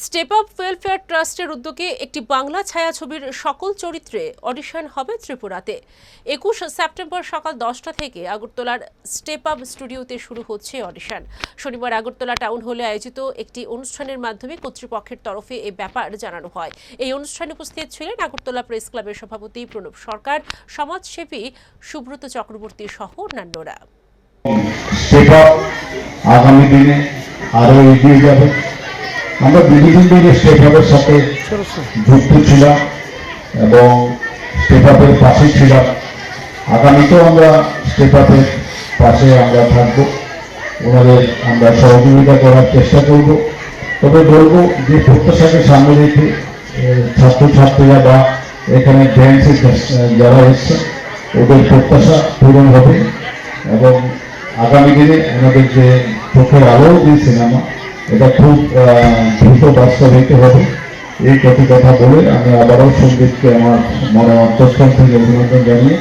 Step up welfare ট্রাস্টের উদ্যোগে একটি বাংলা ছায়াছবির সকল চরিত্রে অডিশন হবে ত্রিপুরাতে। একুশ সেপ্টেম্বর সকাল দশটা থেকে আগরতলার স্টেপ আপ স্টুডিওতে শুরু হচ্ছে অডিশন। শনিবার আগরতলা টাউন হলে আয়োজিত একটি অনুষ্ঠানের মাধ্যমে কর্তৃপক্ষের তরফে এ ব্যাপার জানানো হয়। এই অনুষ্ঠানে উপস্থিত ছিলেন আগরতলা প্রেস ক্লাবের সভাপতি প্রণব সরকার, সমাজসেবী সুব্রত চক্রবর্তী সহ অন্যান্যরা। আগামী দিনে এগিয়ে যাবে। আমরা দীর্ঘদিন ধরে স্টেটআপের সাথে যুক্ত ছিলাম এবং স্টেটআপের পাশে ছিলাম। আগামীতেও আমরা স্টেটআপের পাশে আমরা থাকব। ওনাদের আমরা সহযোগিতা করার চেষ্টা করব। তবে বলব যে প্রত্যাশাকে সামনে রেখে ছাত্রছাত্রীরা বা এখানে ড্যান্সে যারা এসছে ওদের প্রত্যাশা পূরণ হবে। এবং আগামী দিনে আমাদের যে চোখের আলো যে সিনেমা এটা খুব দ্রুত বাস্তবায়িত হবে। এই কথা বলে আমি আবারও সঙ্গীতকে আমার মনে অন্তঃস্থল থেকে অভিনন্দন জানিয়ে